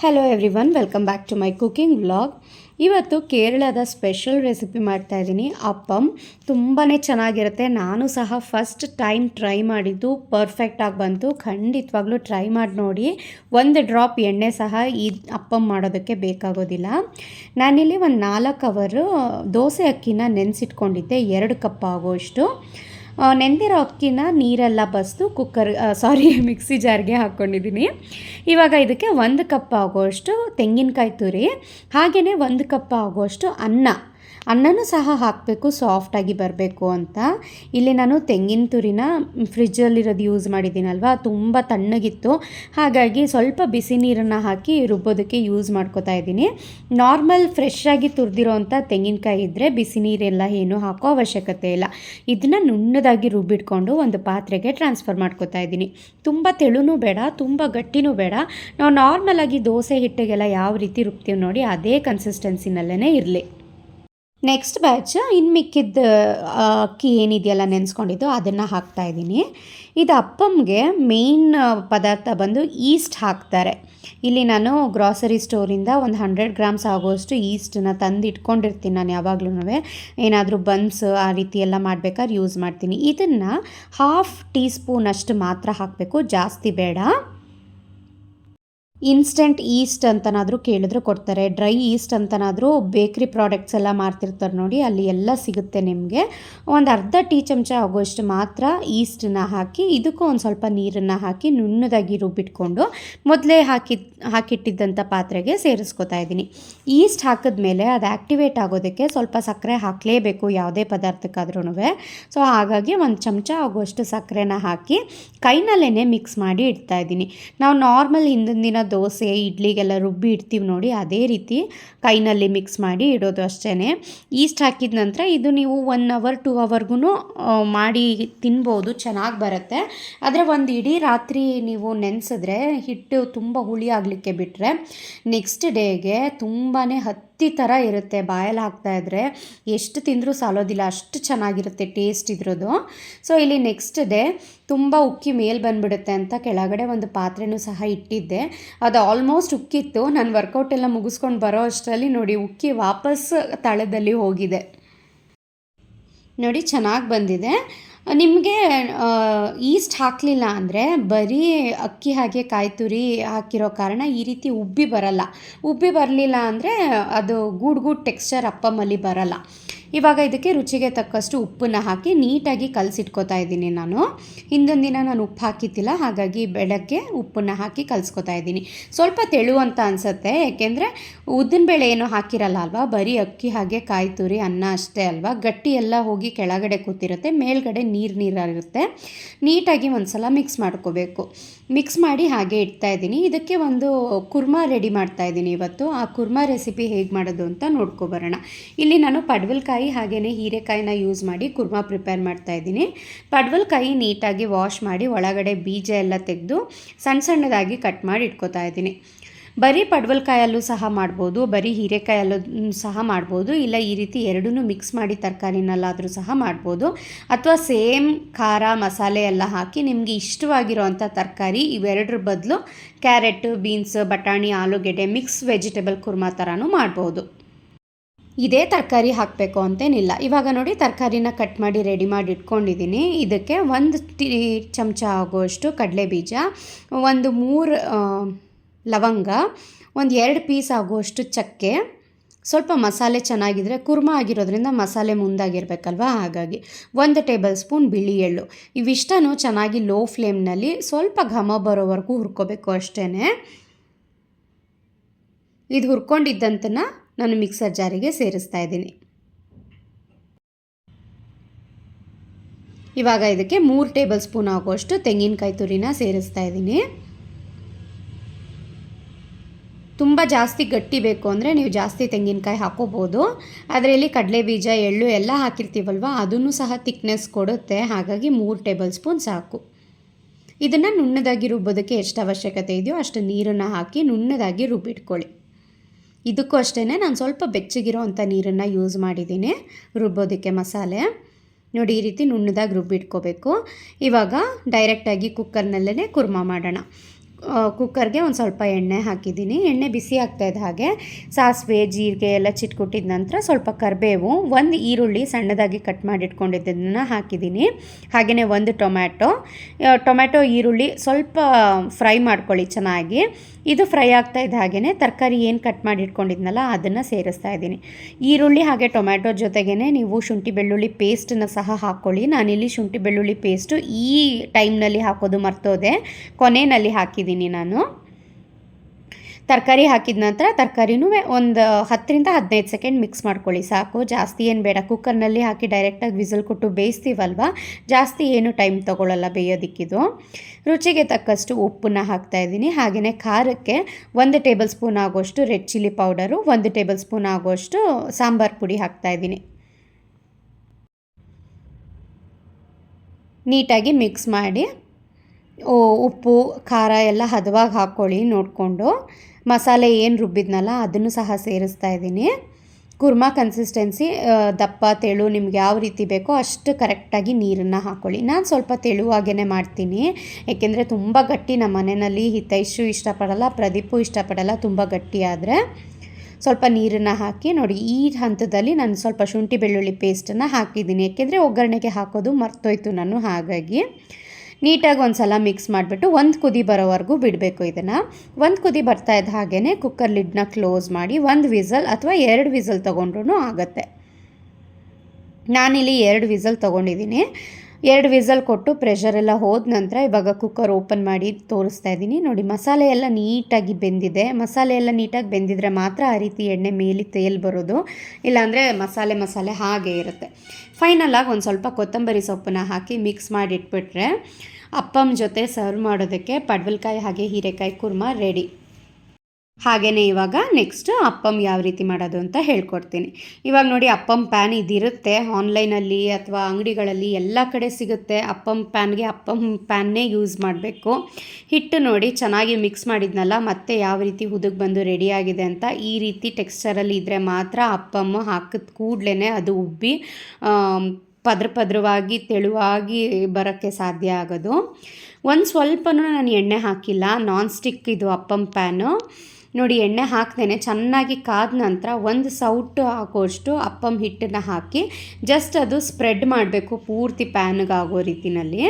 Hello everyone welcome back to my cooking vlog ಇವತ್ತು ಕೇರಳದ special recipe ಮಾಡ್ತಾ ಇದ್ದೀನಿ. ಅಪ್ಪಮ್ ತುಂಬಾ ಚೆನ್ನಾಗಿರುತ್ತೆ. ನಾನು ಸಹ ಫಸ್ಟ್ ಟೈಮ್ ಟ್ರೈ ಮಾಡಿದ್ದು ಪರ್ಫೆಕ್ಟಾಗಿ ಬಂತು. ಖಂಡಿತವಾಗ್ಲೂ ಟ್ರೈ ಮಾಡಿ ನೋಡಿ. ಒಂದು ಡ್ರಾಪ್ ಎಣ್ಣೆ ಸಹ ಈ ಅಪ್ಪಮ್ ಮಾಡೋದಕ್ಕೆ ಬೇಕಾಗೋದಿಲ್ಲ. ನಾನಿಲ್ಲಿ ಒಂದು ನಾಲ್ಕು ಅವರು ದೋಸೆ ಅಕ್ಕಿನ ನೆನೆಸಿಟ್ಕೊಂಡಿದ್ದೆ. ಎರಡು ಕಪ್ ಆಗೋಷ್ಟು. ನೆಂದಿರೋ ಅಕ್ಕಿನ ನೀರೆಲ್ಲ ಬಸ್ದು ಕುಕ್ಕರ್ ಸಾರಿ ಮಿಕ್ಸಿ ಜಾರ್ಗೆ ಹಾಕ್ಕೊಂಡಿದ್ದೀನಿ. ಇವಾಗ ಇದಕ್ಕೆ ಒಂದು ಕಪ್ ಆಗೋಷ್ಟು ತೆಂಗಿನಕಾಯಿ ತುರಿ ಹಾಗೆಯೇ ಒಂದು ಕಪ್ ಆಗೋಷ್ಟು ಅನ್ನ. ಅನ್ನನೂ ಸಹ ಹಾಕಬೇಕು ಸಾಫ್ಟಾಗಿ ಬರಬೇಕು ಅಂತ. ಇಲ್ಲಿ ನಾನು ತೆಂಗಿನ ತುರಿನ ಫ್ರಿಜ್ಜಲ್ಲಿರೋದು ಯೂಸ್ ಮಾಡಿದ್ದೀನಲ್ವ? ತುಂಬ ತಣ್ಣಗಿತ್ತು. ಹಾಗಾಗಿ ಸ್ವಲ್ಪ ಬಿಸಿ ನೀರನ್ನು ಹಾಕಿ ರುಬ್ಬೋದಕ್ಕೆ ಯೂಸ್ ಮಾಡ್ಕೋತಾ ಇದ್ದೀನಿ. ನಾರ್ಮಲ್ ಫ್ರೆಶ್ ಆಗಿ ತುರಿದಿರೋವಂಥ ತೆಂಗಿನಕಾಯಿ ಇದ್ದರೆ ಬಿಸಿ ನೀರೆಲ್ಲ ಏನು ಹಾಕೋ ಅವಶ್ಯಕತೆ ಇಲ್ಲ. ಇದನ್ನು ನುಣ್ಣದಾಗಿ ರುಬ್ಬಿಟ್ಕೊಂಡು ಒಂದು ಪಾತ್ರೆಗೆ ಟ್ರಾನ್ಸ್ಫರ್ ಮಾಡ್ಕೋತಾ ಇದ್ದೀನಿ. ತುಂಬ ತೆಳುನೂ ಬೇಡ, ತುಂಬ ಗಟ್ಟಿನೂ ಬೇಡ. ನಾವು ನಾರ್ಮಲಾಗಿ ದೋಸೆ ಹಿಟ್ಟಿಗೆಲ್ಲ ಯಾವ ರೀತಿ ರುಬ್ತೀವಿ ನೋಡಿ, ಅದೇ ಕನ್ಸಿಸ್ಟೆನ್ಸಿನಲ್ಲೇ ಇರಲಿ. ನೆಕ್ಸ್ಟ್ ಬ್ಯಾಚ್ ಇನ್ನು ಮಿಕ್ಕಿದ್ದ ಅಕ್ಕಿ ಏನಿದೆಯಲ್ಲ ನೆನೆಸ್ಕೊಂಡಿದ್ದು, ಅದನ್ನು ಹಾಕ್ತಾ ಇದ್ದೀನಿ. ಇದು ಅಪ್ಪಮ್ಗೆ ಮೇಯ್ನ್ ಪದಾರ್ಥ ಬಂದು ಈಸ್ಟ್ ಹಾಕ್ತಾರೆ. ಇಲ್ಲಿ ನಾನು ಗ್ರಾಸರಿ ಸ್ಟೋರಿಂದ ಒಂದು ಹಂಡ್ರೆಡ್ ಗ್ರಾಮ್ಸ್ ಆಗೋಷ್ಟು ಈಸ್ಟನ್ನ ತಂದು ಇಟ್ಕೊಂಡಿರ್ತೀನಿ ನಾನು ಯಾವಾಗ್ಲೂ ಏನಾದರೂ ಬನ್ಸ್ ಆ ರೀತಿ ಎಲ್ಲ ಮಾಡಬೇಕಾದ್ರೆ ಯೂಸ್ ಮಾಡ್ತೀನಿ. ಇದನ್ನು ಹಾಫ್ ಟೀ ಸ್ಪೂನ್ ಅಷ್ಟು ಮಾತ್ರ ಹಾಕಬೇಕು, ಜಾಸ್ತಿ ಬೇಡ. ಇನ್ಸ್ಟೆಂಟ್ ಈಸ್ಟ್ ಅಂತನಾದರೂ ಕೇಳಿದ್ರೆ ಕೊಡ್ತಾರೆ. ಡ್ರೈ ಈಸ್ಟ್ ಅಂತನಾದರೂ ಬೇಕ್ರಿ ಪ್ರಾಡಕ್ಟ್ಸ್ ಎಲ್ಲ ಮಾರ್ತಿರ್ತಾರೆ ನೋಡಿ, ಅಲ್ಲಿ ಎಲ್ಲ ಸಿಗುತ್ತೆ ನಿಮಗೆ. ಒಂದು ಅರ್ಧ ಟೀ ಚಮಚ ಆಗೋಷ್ಟು ಮಾತ್ರ ಈಸ್ಟನ್ನ ಹಾಕಿ, ಇದಕ್ಕೂ ಒಂದು ಸ್ವಲ್ಪ ನೀರನ್ನು ಹಾಕಿ ನುಣ್ಣದಾಗಿ ರುಬ್ಬಿಟ್ಕೊಂಡು ಮೊದಲೇ ಹಾಕಿ ಹಾಕಿಟ್ಟಿದ್ದಂಥ ಪಾತ್ರೆಗೆ ಸೇರಿಸ್ಕೊತಾ ಇದ್ದೀನಿ. ಈಸ್ಟ್ ಹಾಕಿದ್ಮೇಲೆ ಅದು ಆ್ಯಕ್ಟಿವೇಟ್ ಆಗೋದಕ್ಕೆ ಸ್ವಲ್ಪ ಸಕ್ಕರೆ ಹಾಕಲೇಬೇಕು ಯಾವುದೇ ಪದಾರ್ಥಕ್ಕಾದ್ರೂ ಸೊ, ಹಾಗಾಗಿ ಒಂದು ಚಮಚ ಆಗೋಷ್ಟು ಸಕ್ಕರೆನ ಹಾಕಿ ಕೈನಲ್ಲೇ ಮಿಕ್ಸ್ ಮಾಡಿ ಇಡ್ತಾ ಇದ್ದೀನಿ. ನಾವು ನಾರ್ಮಲ್ ಹಿಂದಿನ ದಿನ ದೋಸೆ, ಇಡ್ಲಿಗೆಲ್ಲ ರುಬ್ಬಿ ಇಡ್ತೀವಿ ನೋಡಿ, ಅದೇ ರೀತಿ ಕೈನಲ್ಲಿ ಮಿಕ್ಸ್ ಮಾಡಿ ಇಡೋದು ಅಷ್ಟೇ ಈಸ್ಟ್ ಹಾಕಿದ ನಂತರ ಇದು ನೀವು ಒನ್ ಅವರ್ ಟೂ ಅವರ್ಗೂ ಮಾಡಿ ತಿನ್ಬೋದು, ಚೆನ್ನಾಗಿ ಬರುತ್ತೆ. ಆದರೆ ಒಂದು ಇಡೀ ರಾತ್ರಿ ನೀವು ನೆನೆಸಿದ್ರೆ ಹಿಟ್ಟು ತುಂಬ ಹುಳಿ ಆಗಲಿಕ್ಕೆ ಬಿಟ್ಟರೆ ನೆಕ್ಸ್ಟ್ ಡೇಗೆ ತುಂಬಾ ಹತ್ತಿ ಥರ ಇರುತ್ತೆ, ಬಾಯಲ್ಲಿ ಹಾಕ್ತಾ ಇದ್ದರೆ ಎಷ್ಟು ತಿಂದರೂ ಸಾಲೋದಿಲ್ಲ, ಅಷ್ಟು ಚೆನ್ನಾಗಿರುತ್ತೆ ಟೇಸ್ಟ್ ಇದ್ರದ್ದು. ಸೊ ಇಲ್ಲಿ ನೆಕ್ಸ್ಟ್ ಡೇ ತುಂಬ ಉಕ್ಕಿ ಮೇಲೆ ಬಂದುಬಿಡುತ್ತೆ ಅಂತ ಕೆಳಗಡೆ ಒಂದು ಪಾತ್ರೆನೂ ಸಹ ಇಟ್ಟಿದ್ದೆ. ಅದು ಆಲ್ಮೋಸ್ಟ್ ಉಕ್ಕಿತ್ತು. ನಾನು ವರ್ಕೌಟ್ ಎಲ್ಲ ಮುಗಿಸ್ಕೊಂಡು ಬರೋ ಅಷ್ಟರಲ್ಲಿ ನೋಡಿ, ಉಕ್ಕಿ ವಾಪಸ್ ತಳದಲ್ಲಿ ಹೋಗಿದೆ. ನೋಡಿ, ಚೆನ್ನಾಗಿ ಬಂದಿದೆ. ನಿಮಗೆ ಈಸ್ಟ್ ಹಾಕಲಿಲ್ಲ ಅಂದರೆ ಬರೀ ಅಕ್ಕಿ ಹಾಗೆ ಕಾಯಿ ತುರಿ ಹಾಕಿರೋ ಕಾರಣ ಈ ರೀತಿ ಉಬ್ಬಿ ಬರಲ್ಲ. ಉಬ್ಬಿ ಬರಲಿಲ್ಲ ಅಂದರೆ ಅದು ಗೂಡ್ ಗೂಡ್ ಟೆಕ್ಸ್ಚರ್ ಅಪ್ಪಮ್ಮಲ್ಲಿ ಬರಲ್ಲ. ಇವಾಗ ಇದಕ್ಕೆ ರುಚಿಗೆ ತಕ್ಕಷ್ಟು ಉಪ್ಪನ್ನ ಹಾಕಿ ನೀಟಾಗಿ ಕಲಸಿಟ್ಕೋತಾ ಇದ್ದೀನಿ ನಾನು. ಹಿಂದೊಂದು ದಿನ ನಾನು ಉಪ್ಪು ಹಾಕಿದ್ದಿಲ್ಲ, ಹಾಗಾಗಿ ಬೆಳಗ್ಗೆ ಉಪ್ಪನ್ನು ಹಾಕಿ ಕಲಿಸ್ಕೊತಾ ಇದ್ದೀನಿ. ಸ್ವಲ್ಪ ತೆಳು ಅಂತ ಅನಿಸುತ್ತೆ, ಏಕೆಂದರೆ ಉದ್ದಿನಬೇಳೆ ಏನು ಹಾಕಿರಲ್ಲ ಅಲ್ವಾ? ಬರೀ ಅಕ್ಕಿ ಹಾಗೆ ಕಾಯಿ ತುರಿ, ಅನ್ನ ಅಷ್ಟೇ ಅಲ್ವಾ? ಗಟ್ಟಿ ಎಲ್ಲ ಹೋಗಿ ಕೆಳಗಡೆ ಕೂತಿರುತ್ತೆ, ಮೇಲ್ಗಡೆ ನೀರು ನೀರಾಗಿರುತ್ತೆ ನೀಟಾಗಿ ಒಂದು ಸಲ ಮಿಕ್ಸ್ ಮಾಡ್ಕೋಬೇಕು. ಮಿಕ್ಸ್ ಮಾಡಿ ಹಾಗೆ ಇಡ್ತಾ ಇದ್ದೀನಿ. ಇದಕ್ಕೆ ಒಂದು ಕುರ್ಮಾ ರೆಡಿ ಮಾಡ್ತಾ ಇದ್ದೀನಿ ಇವತ್ತು. ಆ ಕುರ್ಮಾ ರೆಸಿಪಿ ಹೇಗೆ ಮಾಡೋದು ಅಂತ ನೋಡ್ಕೊಬರೋಣ ಇಲ್ಲಿ ನಾನು ಪಡ್ವಲ್ಕಾಯಿ ಹಾಗೆಯೇ ಹೀರೆಕಾಯಿನ ಯೂಸ್ ಮಾಡಿ ಕುರ್ಮಾ ಪ್ರಿಪೇರ್ ಮಾಡ್ತಾ ಇದ್ದೀನಿ. ಪಡ್ವಲ್ಕಾಯಿ ನೀಟಾಗಿ ವಾಶ್ ಮಾಡಿ ಒಳಗಡೆ ಬೀಜ ಎಲ್ಲ ತೆಗೆದು ಸಣ್ಣ ಸಣ್ಣದಾಗಿ ಕಟ್ ಮಾಡಿ ಇಟ್ಕೋತಾ ಇದ್ದೀನಿ. ಬರೀ ಪಡ್ವಲ್ಕಾಯಲ್ಲೂ ಸಹ ಮಾಡ್ಬೋದು, ಬರೀ ಹೀರೆಕಾಯಲ್ಲೂ ಸಹ ಮಾಡ್ಬೋದು, ಇಲ್ಲ ಈ ರೀತಿ ಎರಡೂ ಮಿಕ್ಸ್ ಮಾಡಿ ತರಕಾರಿನಲ್ಲಾದರೂ ಸಹ ಮಾಡ್ಬೋದು. ಅಥವಾ ಸೇಮ್ ಖಾರ ಮಸಾಲೆ ಎಲ್ಲ ಹಾಕಿ ನಿಮಗೆ ಇಷ್ಟವಾಗಿರೋವಂಥ ತರಕಾರಿ ಇವೆರಡರ ಬದಲು ಕ್ಯಾರೆಟ್ ಬೀನ್ಸ್ ಬಟಾಣಿ, ಆಲೂಗೆಡ್ಡೆ ಮಿಕ್ಸ್ ವೆಜಿಟೇಬಲ್ ಕುರ್ಮಾ ಥರನೂ ಮಾಡ್ಬೋದು. ಇದೇ ತರಕಾರಿ ಹಾಕಬೇಕು ಅಂತೇನಿಲ್ಲ. ಇವಾಗ ನೋಡಿ ತರಕಾರಿನ ಕಟ್ ಮಾಡಿ ರೆಡಿ ಮಾಡಿ ಇಟ್ಕೊಂಡಿದ್ದೀನಿ. ಇದಕ್ಕೆ ಒಂದು ಟೀ ಚಮಚ ಆಗುವಷ್ಟು ಕಡಲೆ ಬೀಜ ಒಂದು ಮೂರು ಲವಂಗ, ಒಂದು ಎರಡು ಪೀಸ್ ಆಗುವಷ್ಟು ಚಕ್ಕೆ, ಸ್ವಲ್ಪ ಮಸಾಲೆ ಚೆನ್ನಾಗಿದ್ರೆ ಕುರ್ಮಾ ಆಗಿರೋದ್ರಿಂದ ಮಸಾಲೆ ಮುಂದಾಗಿರ್ಬೇಕಲ್ವ? ಹಾಗಾಗಿ ಒಂದು ಟೇಬಲ್ ಸ್ಪೂನ್ ಬಿಳಿ ಎಳ್ಳು. ಇವಿಷ್ಟನೂ ಚೆನ್ನಾಗಿ ಲೋ ಫ್ಲೇಮ್ನಲ್ಲಿ ಸ್ವಲ್ಪ ಘಮ ಬರೋವರೆಗೂ ಹುರ್ಕೋಬೇಕು ಅಷ್ಟೇ ಇದು ಹುರ್ಕೊಂಡಿದ್ದಂತನ ನಾನು ಮಿಕ್ಸರ್ ಜಾರಿಗೆ ಸೇರಿಸ್ತಾ ಇದ್ದೀನಿ. ಇವಾಗ ಇದಕ್ಕೆ ಮೂರು ಟೇಬಲ್ ಸ್ಪೂನ್ ಆಗುವಷ್ಟು ತೆಂಗಿನಕಾಯಿ ತುರಿನ ಸೇರಿಸ್ತಾ ಇದ್ದೀನಿ. ತುಂಬ ಜಾಸ್ತಿ ಗಟ್ಟಿ ಬೇಕು ಅಂದರೆ ನೀವು ಜಾಸ್ತಿ ತೆಂಗಿನಕಾಯಿ ಹಾಕೋಬೋದು. ಆದರೆ ಇಲ್ಲಿ ಕಡಲೆ ಬೀಜ, ಎಳ್ಳು ಎಲ್ಲ ಹಾಕಿರ್ತೀವಲ್ವ, ಅದನ್ನು ಸಹ ತಿಕ್ನೆಸ್ ಕೊಡುತ್ತೆ. ಹಾಗಾಗಿ ಮೂರು ಟೇಬಲ್ ಸ್ಪೂನ್ ಸಾಕು. ಇದನ್ನು ನುಣ್ಣದಾಗಿ ರುಬ್ಬೋದಕ್ಕೆ ಎಷ್ಟು ಅವಶ್ಯಕತೆ ಇದೆಯೋ ಅಷ್ಟು ನೀರನ್ನು ಹಾಕಿ ನುಣ್ಣದಾಗಿ ರುಬ್ಬಿಟ್ಕೊಳ್ಳಿ. ಇದಕ್ಕೂ ಅಷ್ಟೇ ನಾನು ಸ್ವಲ್ಪ ಬೆಚ್ಚಗಿರೋ ಅಂಥ ನೀರನ್ನು ಯೂಸ್ ಮಾಡಿದ್ದೀನಿ, ರುಬ್ಬೋದಕ್ಕೆ ಮಸಾಲೆ. ನೋಡಿ, ಈ ರೀತಿ ನುಣ್ಣದಾಗಿ ರುಬ್ಬಿಟ್ಕೋಬೇಕು. ಇವಾಗ ಡೈರೆಕ್ಟಾಗಿ ಕುಕ್ಕರ್ನಲ್ಲೇ ಕುರ್ಮಾ ಮಾಡೋಣ. ಕುಕ್ಕರ್ಗೆ ಒಂದು ಸ್ವಲ್ಪ ಎಣ್ಣೆ ಹಾಕಿದ್ದೀನಿ. ಎಣ್ಣೆ ಬಿಸಿ ಆಗ್ತಾಯಿದ್ದ ಹಾಗೆ ಸಾಸಿವೆ, ಜೀರಿಗೆ ಎಲ್ಲ ಚಿಟ್ಕೊಟ್ಟಿದ ನಂತರ ಸ್ವಲ್ಪ ಕರಿಬೇವು, ಒಂದು ಈರುಳ್ಳಿ ಸಣ್ಣದಾಗಿ ಕಟ್ ಮಾಡಿ ಇಟ್ಕೊಂಡಿದ್ದನ್ನು ಹಾಕಿದ್ದೀನಿ. ಹಾಗೆಯೇ ಒಂದು ಟೊಮ್ಯಾಟೊ. ಟೊಮ್ಯಾಟೊ, ಈರುಳ್ಳಿ ಸ್ವಲ್ಪ ಫ್ರೈ ಮಾಡ್ಕೊಳ್ಳಿ ಚೆನ್ನಾಗಿ. ಇದು ಫ್ರೈ ಆಗ್ತಾ ಇದ್ದ ಹಾಗೆಯೇ ತರಕಾರಿ ಏನು ಕಟ್ ಮಾಡಿ ಇಟ್ಕೊಂಡಿದ್ನಲ್ಲ ಅದನ್ನು ಸೇರಿಸ್ತಾ ಇದ್ದೀನಿ. ಈರುಳ್ಳಿ ಹಾಗೆ ಟೊಮ್ಯಾಟೊ ಜೊತೆಗೇ ನೀವು ಶುಂಠಿ ಬೆಳ್ಳುಳ್ಳಿ ಪೇಸ್ಟನ್ನು ಸಹ ಹಾಕ್ಕೊಳ್ಳಿ ನಾನಿಲ್ಲಿ ಶುಂಠಿ ಬೆಳ್ಳುಳ್ಳಿ ಪೇಸ್ಟು ಈ ಟೈಮ್ನಲ್ಲಿ ಹಾಕೋದು ಮರ್ತೋದೆ. ಕೊನೆಯಲ್ಲಿ ಹಾಕಿದ್ದೀನಿ ನಾನು. ತರಕಾರಿ ಹಾಕಿದ ನಂತರ ತರಕಾರಿನೂ ಒಂದು ಹತ್ತರಿಂದ ಹದಿನೈದು ಸೆಕೆಂಡ್ ಮಿಕ್ಸ್ ಮಾಡ್ಕೊಳ್ಳಿ. ಸಾಕು, ಜಾಸ್ತಿ ಏನು ಬೇಡ. ಕುಕ್ಕರ್ನಲ್ಲಿ ಹಾಕಿ ಡೈರೆಕ್ಟಾಗಿ ವಿಸಲ್ ಕೊಟ್ಟು ಬೇಯಿಸ್ತೀವಲ್ವ? ಜಾಸ್ತಿ ಏನು ಟೈಮ್ ತೊಗೊಳ್ಳಲ್ಲ ಬೇಯೋದಕ್ಕಿದು. ರುಚಿಗೆ ತಕ್ಕಷ್ಟು ಉಪ್ಪನ್ನ ಹಾಕ್ತಾಯಿದ್ದೀನಿ ಹಾಗೆಯೇ ಖಾರಕ್ಕೆ ಒಂದು ಟೇಬಲ್ ಸ್ಪೂನ್ ಆಗೋಷ್ಟು ರೆಡ್ ಚಿಲ್ಲಿ ಪೌಡರು ಒಂದು ಟೇಬಲ್ ಸ್ಪೂನ್ ಆಗೋಷ್ಟು ಸಾಂಬಾರು ಪುಡಿ ಹಾಕ್ತಾಯಿದ್ದೀನಿ ನೀಟಾಗಿ ಮಿಕ್ಸ್ ಮಾಡಿ ಉಪ್ಪು, ಖಾರ ಎಲ್ಲ ಹದವಾಗಿ ಹಾಕ್ಕೊಳ್ಳಿ, ನೋಡಿಕೊಂಡು. ಮಸಾಲೆ ಏನು ರುಬ್ಬಿದ್ನಲ್ಲ, ಅದನ್ನು ಸಹ ಸೇರಿಸ್ತಾ ಇದ್ದೀನಿ. ಕುರ್ಮಾ ಕನ್ಸಿಸ್ಟೆನ್ಸಿ ದಪ್ಪ, ತೆಳು ನಿಮ್ಗೆ ಯಾವ ರೀತಿ ಬೇಕೋ ಅಷ್ಟು ಕರೆಕ್ಟಾಗಿ ನೀರನ್ನು ಹಾಕ್ಕೊಳ್ಳಿ. ನಾನು ಸ್ವಲ್ಪ ತೆಳುವಾಗೇ ಮಾಡ್ತೀನಿ. ಏಕೆಂದರೆ ತುಂಬ ಗಟ್ಟಿ ನಮ್ಮ ಮನೆಯಲ್ಲಿ ಹಿತೈಷು ಇಷ್ಟಪಡಲ್ಲ, ಪ್ರದೀಪು ಇಷ್ಟಪಡಲ್ಲ, ತುಂಬ ಗಟ್ಟಿ ಆದರೆ. ಸ್ವಲ್ಪ ನೀರನ್ನು ಹಾಕಿ, ನೋಡಿ, ಈ ಹಂತದಲ್ಲಿ ನಾನು ಸ್ವಲ್ಪ ಶುಂಠಿ ಬೆಳ್ಳುಳ್ಳಿ ಪೇಸ್ಟನ್ನು ಹಾಕಿದ್ದೀನಿ. ಏಕೆಂದರೆ ಒಗ್ಗರಣೆಗೆ ಹಾಕೋದು ಮರ್ತೋಯ್ತು ನಾನು ಹಾಗಾಗಿ. ನೀಟಾಗಿ ಒಂದು ಸಲ ಮಿಕ್ಸ್ ಮಾಡಿಬಿಟ್ಟು ಒಂದು ಕುದಿ ಬರೋವರೆಗೂ ಬಿಡಬೇಕು ಇದನ್ನು. ಒಂದು ಕುದಿ ಬರ್ತಾ ಇದ್ದ ಹಾಗೇ ಕುಕ್ಕರ್ ಲಿಡ್ನ ಕ್ಲೋಸ್ ಮಾಡಿ ಒಂದು ವಿಸಲ್ ಅಥವಾ ಎರಡು ವಿಸಲ್ ತೊಗೊಂಡ್ರೂ ಆಗುತ್ತೆ. ನಾನಿಲ್ಲಿ ಎರಡು ವಿಸಲ್ ತೊಗೊಂಡಿದ್ದೀನಿ. ಎರಡು ವಿಸಲ್ ಕೊಟ್ಟು ಪ್ರೆಷರೆಲ್ಲ ಹೋದ ನಂತರ ಇವಾಗ ಕುಕ್ಕರ್ ಓಪನ್ ಮಾಡಿ ತೋರಿಸ್ತಾ ಇದ್ದೀನಿ. ನೋಡಿ, ಮಸಾಲೆ ಎಲ್ಲ ನೀಟಾಗಿ ಬೆಂದಿದೆ. ಮಸಾಲೆ ಎಲ್ಲ ನೀಟಾಗಿ ಬೆಂದಿದ್ರೆ ಮಾತ್ರ ಆ ರೀತಿ ಎಣ್ಣೆ ಮೇಲೆ ತೇಲ್ ಬರೋದು. ಇಲ್ಲಾಂದರೆ ಮಸಾಲೆ ಮಸಾಲೆ ಹಾಗೆ ಇರುತ್ತೆ. ಫೈನಲಾಗಿ ಒಂದು ಸ್ವಲ್ಪ ಕೊತ್ತಂಬರಿ ಸೊಪ್ಪನ್ನ ಹಾಕಿ ಮಿಕ್ಸ್ ಮಾಡಿ ಇಟ್ಬಿಟ್ರೆ ಅಪ್ಪಮ್ ಜೊತೆ ಸರ್ವ್ ಮಾಡೋದಕ್ಕೆ ಪಡ್ವಲ್ಕಾಯಿ ಹಾಗೆ ಹೀರೆಕಾಯಿ ಕುರ್ಮಾ ರೆಡಿ ಹಾಗೆಯೇ ಇವಾಗ ನೆಕ್ಸ್ಟ್ ಅಪ್ಪಂ ಯಾವ ರೀತಿ ಮಾಡೋದು ಅಂತ ಹೇಳ್ಕೊಡ್ತೀನಿ. ಇವಾಗ ನೋಡಿ ಅಪ್ಪಂ ಪ್ಯಾನ್ ಇದಿರುತ್ತೆ. ಆನ್ಲೈನಲ್ಲಿ ಅಥವಾ ಅಂಗಡಿಗಳಲ್ಲಿ ಎಲ್ಲ ಕಡೆ ಸಿಗುತ್ತೆ. ಅಪ್ಪಂ ಪ್ಯಾನ್ಗೆ ಅಪ್ಪಂ ಪ್ಯಾನ್ನೇ ಯೂಸ್ ಮಾಡಬೇಕು. ಹಿಟ್ಟು ನೋಡಿ ಚೆನ್ನಾಗಿ ಮಿಕ್ಸ್ ಮಾಡಿದ್ನಲ್ಲ, ಮತ್ತೆ ಯಾವ ರೀತಿ ಹುದುಗ್ ಬಂದು ರೆಡಿಯಾಗಿದೆ ಅಂತ ಈ ರೀತಿ ಟೆಕ್ಸ್ಚರಲ್ಲಿ ಇದ್ದರೆ ಮಾತ್ರ ಅಪ್ಪಮ್ಮ ಹಾಕಿದ ಕೂಡಲೇ ಅದು ಉಬ್ಬಿ ಪದ್ರ ಪದ್ರವಾಗಿ ತೆಳುವಾಗಿ ಬರೋಕ್ಕೆ ಸಾಧ್ಯ ಆಗೋದು. ಒಂದು ಸ್ವಲ್ಪನೂ ನಾನು ಎಣ್ಣೆ ಹಾಕಿಲ್ಲ. ನಾನ್ ಸ್ಟಿಕ್ ಇದು ಅಪ್ಪಂ ಪ್ಯಾನು ನೋಡಿ ಎಣ್ಣೆ ಹಾಕ್ದೇನೆ ಚೆನ್ನಾಗಿ ಕಾದ ನಂತರ ಒಂದು ಸೌಟು ಹಾಕೋಷ್ಟು ಅಪ್ಪಮ್ ಹಿಟ್ಟನ್ನು ಹಾಕಿ ಜಸ್ಟ್ ಅದು ಸ್ಪ್ರೆಡ್ ಮಾಡಬೇಕು ಪೂರ್ತಿ ಪ್ಯಾನ್ಗೆ ಆಗೋ ರೀತಿನಲ್ಲಿ.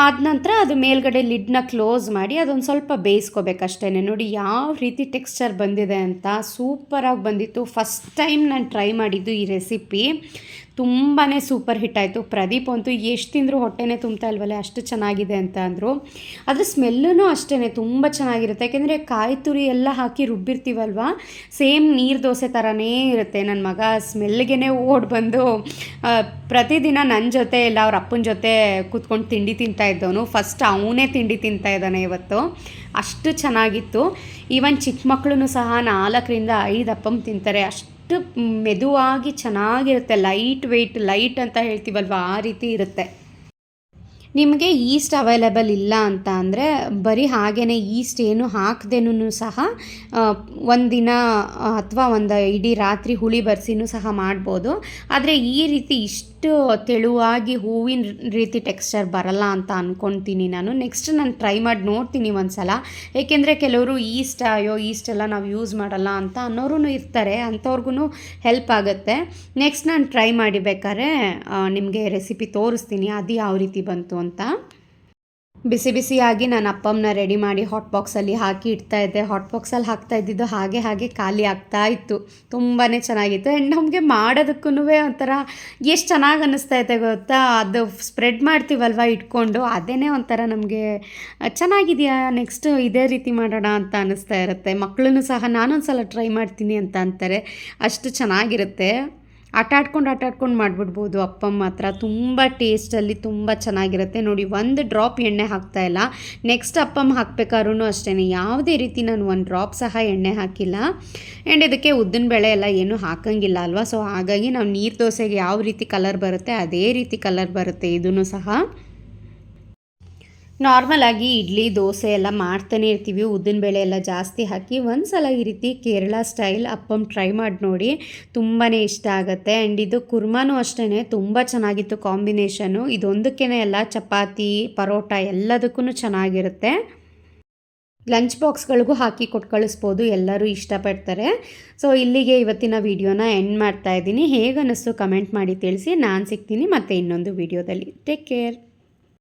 ಆದ ನಂತರ ಅದು ಮೇಲ್ಗಡೆ ಲಿಡ್ನ ಕ್ಲೋಸ್ ಮಾಡಿ ಅದೊಂದು ಸ್ವಲ್ಪ ಬೇಯಿಸ್ಕೋಬೇಕಷ್ಟೇ ನೋಡಿ ಯಾವ ರೀತಿ ಟೆಕ್ಸ್ಚರ್ ಬಂದಿದೆ ಅಂತ ಸೂಪರಾಗಿ ಬಂದಿತ್ತು. ಫಸ್ಟ್ ಟೈಮ್ ನಾನು ಟ್ರೈ ಮಾಡಿದ್ದು ಈ ರೆಸಿಪಿ ತುಂಬಾ ಸೂಪರ್ ಹಿಟ್ ಆಯಿತು. ಪ್ರದೀಪ್ ಅಂತೂ ಎಷ್ಟು ತಿಂದರೂ ಹೊಟ್ಟೆನೇ ತುಂಬ್ತಾ ಇಲ್ವಲ್ಲ, ಅಷ್ಟು ಚೆನ್ನಾಗಿದೆ ಅಂತ ಅಂದರು. ಅದ್ರ ಸ್ಮೆಲ್ಲೂ ಅಷ್ಟೇ ತುಂಬ ಚೆನ್ನಾಗಿರುತ್ತೆ. ಯಾಕೆಂದರೆ ಕಾಯಿ ತುರಿ ಎಲ್ಲ ಹಾಕಿ ರುಬ್ಬಿರ್ತೀವಲ್ವ, ಸೇಮ್ ನೀರು ದೋಸೆ ಥರನೇ ಇರುತ್ತೆ ನನ್ನ ಮಗ. ಸ್ಮೆಲ್ಗೆ ಓಡ್ ಬಂದು ಪ್ರತಿದಿನ ನನ್ನ ಜೊತೆ ಇಲ್ಲ, ಅವ್ರ ಅಪ್ಪನ ಜೊತೆ ಕೂತ್ಕೊಂಡು ತಿಂಡಿ ತಿಂತಾ ಇದ್ದವನು. ಫಸ್ಟ್ ಅವನೇ ತಿಂಡಿ ತಿಂತಾ ಇದ್ದಾನೆ ಇವತ್ತು. ಅಷ್ಟು ಚೆನ್ನಾಗಿತ್ತು. ಈವನ್ ಚಿಕ್ಕ ಮಕ್ಕಳು ಸಹ ನಾಲ್ಕರಿಂದ ಐದು ಅಪ್ಪಮ್ ತಿಂತಾರೆ. ಅಷ್ಟು ಮೆದುವಾಗಿ ಚೆನ್ನಾಗಿರುತ್ತೆ. ಲೈಟ್ ವೆಯ್ಟ್, ಲೈಟ್ ಅಂತ ಹೇಳ್ತೀವಲ್ವ? ಆ ರೀತಿ ಇರುತ್ತೆ. ನಿಮಗೆ ಈಸ್ಟ್ ಅವೈಲೇಬಲ್ ಇಲ್ಲ ಅಂತ ಅಂದರೆ ಬರೀ ಹಾಗೇ ಈಸ್ಟ್ ಏನು ಹಾಕ್ದೇನೂ ಸಹ ಒಂದಿನ ಅಥವಾ ಒಂದು ಇಡೀ ರಾತ್ರಿ ಹುಳಿ ಬರ್ಸಿನೂ ಸಹ ಮಾಡ್ಬೋದು. ಆದರೆ ಈ ರೀತಿ ಇಷ್ಟು ತೆಳುವಾಗಿ ಹೂವಿನ ರೀತಿ ಟೆಕ್ಸ್ಚರ್ ಬರಲ್ಲ ಅಂತ ಅಂದ್ಕೊತೀನಿ ನಾನು. ನೆಕ್ಸ್ಟ್ ನಾನು ಟ್ರೈ ಮಾಡಿ ನೋಡ್ತೀನಿ ಒಂದು ಸಲ ಏಕೆಂದರೆ ಕೆಲವರು ಈಸ್ಟ್ ಅಯ್ಯೋ ಈಸ್ಟ್ ಎಲ್ಲ ನಾವು ಯೂಸ್ ಮಾಡಲ್ಲ ಅಂತ ಅನ್ನೋರು ಇರ್ತಾರೆ ಅಂಥವ್ರಿಗೂ ಹೆಲ್ಪ್ ಆಗುತ್ತೆ. ನೆಕ್ಸ್ಟ್ ನಾನು ಟ್ರೈ ಮಾಡಿಬೇಕಾದ್ರೆ ನಿಮಗೆ ರೆಸಿಪಿ ತೋರಿಸ್ತೀನಿ. ಅದು ಯಾವ ರೀತಿ ಬಂತು ಅಂತ. ಬಿಸಿ ಬಿಸಿಯಾಗಿ ನಾನು ಅಪ್ಪಮ್ಮನ ರೆಡಿ ಮಾಡಿ ಹಾಟ್ ಬಾಕ್ಸಲ್ಲಿ ಹಾಕಿ ಇಡ್ತಾ ಇದ್ದೆ. ಹಾಟ್ ಬಾಕ್ಸಲ್ಲಿ ಹಾಕ್ತಾ ಇದ್ದಿದ್ದು ಹಾಗೆ ಹಾಗೆ ಖಾಲಿ ಆಗ್ತಾ ಇತ್ತು. ತುಂಬಾ ಚೆನ್ನಾಗಿತ್ತು. ಆ್ಯಂಡ್ ನಮಗೆ ಮಾಡೋದಕ್ಕೂ ಒಂಥರ ಎಷ್ಟು ಚೆನ್ನಾಗಿ ಅನ್ನಿಸ್ತಾ ಇದೆ ಗೊತ್ತಾ? ಅದು ಸ್ಪ್ರೆಡ್ ಮಾಡ್ತೀವಲ್ವ ಇಟ್ಕೊಂಡು? ಅದೇ ಒಂಥರ ನಮಗೆ ಚೆನ್ನಾಗಿದೆಯಾ? ನೆಕ್ಸ್ಟ್ ಇದೇ ರೀತಿ ಮಾಡೋಣ ಅಂತ ಅನ್ನಿಸ್ತಾ ಇರುತ್ತೆ. ಮಕ್ಕಳನ್ನು ಸಹ ನಾನೊಂದು ಸಲ ಟ್ರೈ ಮಾಡ್ತೀನಿ ಅಂತ ಅಂತಾರೆ. ಅಷ್ಟು ಚೆನ್ನಾಗಿರುತ್ತೆ. ಆಟ ಆಡ್ಕೊಂಡು ಆಟ ಆಡ್ಕೊಂಡು ಮಾಡಿಬಿಡ್ಬೋದು. ಅಪ್ಪ ಮಾತ್ರ ತುಂಬ ಟೇಸ್ಟಲ್ಲಿ ತುಂಬ ಚೆನ್ನಾಗಿರುತ್ತೆ. ನೋಡಿ, ಒಂದು ಡ್ರಾಪ್ ಎಣ್ಣೆ ಹಾಕ್ತಾ ಇಲ್ಲ. ನೆಕ್ಸ್ಟ್ ಅಪ್ಪಮ್ಮ ಹಾಕ್ಬೇಕಾದ್ರೂ ಅಷ್ಟೇ ಯಾವುದೇ ರೀತಿ ನಾನು ಒಂದು ಡ್ರಾಪ್ ಸಹ ಎಣ್ಣೆ ಹಾಕಿಲ್ಲ. ಆ್ಯಂಡ್ ಇದಕ್ಕೆ ಉದ್ದಿನ ಬೇಳೆ ಎಲ್ಲ ಏನೂ ಹಾಕಂಗಿಲ್ಲ ಅಲ್ವಾ? ಸೊ, ಹಾಗಾಗಿ ನಾವು ನೀರು ದೋಸೆಗೆ ಯಾವ ರೀತಿ ಕಲರ್ ಬರುತ್ತೆ, ಅದೇ ರೀತಿ ಕಲರ್ ಬರುತ್ತೆ ಇದೂ ಸಹ. ನಾರ್ಮಲಾಗಿ ಇಡ್ಲಿ, ದೋಸೆ ಎಲ್ಲ ಮಾಡ್ತಾನೆ ಇರ್ತೀವಿ. ಉದ್ದಿನ ಬೇಳೆ ಎಲ್ಲ ಜಾಸ್ತಿ ಹಾಕಿ ಒಂದು ಸಲ ಈ ರೀತಿ ಕೇರಳ ಸ್ಟೈಲ್ ಅಪ್ಪಮ್ ಟ್ರೈ ಮಾಡಿ ನೋಡಿ ತುಂಬಾ ಇಷ್ಟ ಆಗುತ್ತೆ. ಆ್ಯಂಡ್ ಇದು ಕುರ್ಮಾನೂ ಅಷ್ಟೇ ತುಂಬ ಚೆನ್ನಾಗಿತ್ತು ಕಾಂಬಿನೇಷನು. ಇದೊಂದಕ್ಕೇ ಎಲ್ಲ ಚಪಾತಿ, ಪರೋಟ ಎಲ್ಲದಕ್ಕೂ ಚೆನ್ನಾಗಿರುತ್ತೆ. ಲಂಚ್ ಬಾಕ್ಸ್ಗಳಿಗೂ ಹಾಕಿ ಕೊಟ್ಟು ಕಳಿಸ್ಬೋದು, ಎಲ್ಲರೂ ಇಷ್ಟಪಡ್ತಾರೆ. ಸೊ ಇಲ್ಲಿಗೆ ಇವತ್ತಿನ ವಿಡಿಯೋನ ಎಂಡ್ ಮಾಡ್ತಾ ಇದ್ದೀನಿ. ಹೇಗೆ ಅನ್ನಿಸ್ತು ಕಮೆಂಟ್ ಮಾಡಿ ತಿಳಿಸಿ. ನಾನು ಸಿಗ್ತೀನಿ ಮತ್ತು ಇನ್ನೊಂದು ವಿಡಿಯೋದಲ್ಲಿ. Take care